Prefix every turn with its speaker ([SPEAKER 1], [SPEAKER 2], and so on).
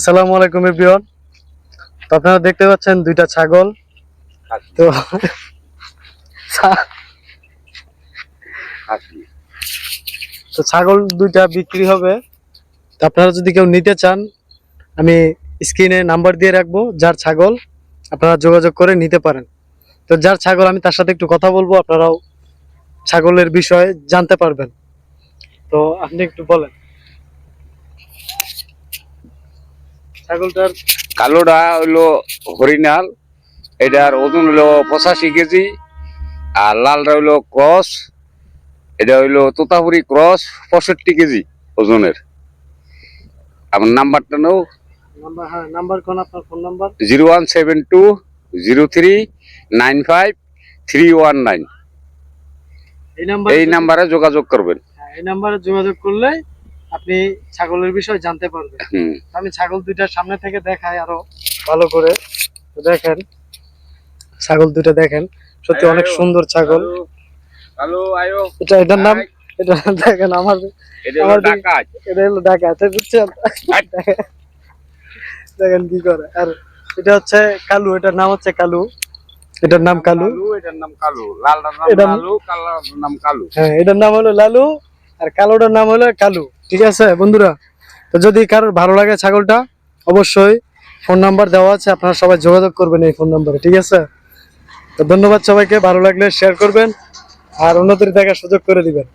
[SPEAKER 1] আসসালামু আলাইকুম, এভরিওয়ান। তো আপনারা দেখতে পাচ্ছেন দুইটা ছাগল। তো তো ছাগল দুইটা বিক্রি হবে। তো আপনারা যদি কেউ নিতে চান, আমি স্ক্রিনে নাম্বার দিয়ে রাখব, যার ছাগল আপনারা যোগাযোগ করে নিতে পারেন। তো যার ছাগল আমি তার সাথে একটু কথা বলব, আপনারাও ছাগলের বিষয়ে জানতে পারবেন। তো আপনি একটু বলেন। ছাগলটার
[SPEAKER 2] কালোটা হইল হরিণাল এটার ওজন হইল পঁচাশি কেজি আর লালটা হইল ক্রস এটা হইল তোতাপুরি ক্রস পঁয়ষট্টি কেজি ওজনের। আমার নাম্বারটা নাও।
[SPEAKER 1] নাম্বার হ্যাঁ কোন আপনার phone number?
[SPEAKER 2] Zero one seven two zero three nine five three one nine.
[SPEAKER 1] এই নাম্বার
[SPEAKER 2] এই নাম্বারে যোগাযোগ করবেন।
[SPEAKER 1] হ্যাঁ, এই নাম্বারে যোগাযোগ করলে আপনি ছাগলের বিষয়ে জানতে পারবেন। আমি ছাগল দুইটার সামনে থেকে দেখাই আরও ভালো করে। দেখেন ছাগল দুইটা দেখেন সত্যি অনেক সুন্দর ছাগল। এটা এটার নাম? এটা দেখেন আমার
[SPEAKER 2] এটা হলো ডাকাত।
[SPEAKER 1] বুঝছেন দেখেন কি করে। আর এটা হচ্ছে কালু এটার নাম হচ্ছে কালু। এটার নাম কালু।
[SPEAKER 2] কালু এটার নাম কালু। লালটার নাম লালু কালার নাম কালু।
[SPEAKER 1] হ্যাঁ এটার নাম হলো লালু আর কালোটার নাম হলো কালু। ঠিক আছে, বন্ধুরা? তো যদি কারোর ভালো লাগে ছাগলটা, অবশ্যই ফোন নাম্বার দেওয়া আছে, আপনারা সবাই যোগাযোগ করবেন এই ফোন নাম্বারে, ঠিক আছে? তো ধন্যবাদ সবাইকে, ভালো লাগলে শেয়ার করবেন আর অন্যদের দেখার সুযোগ করে দিবেন।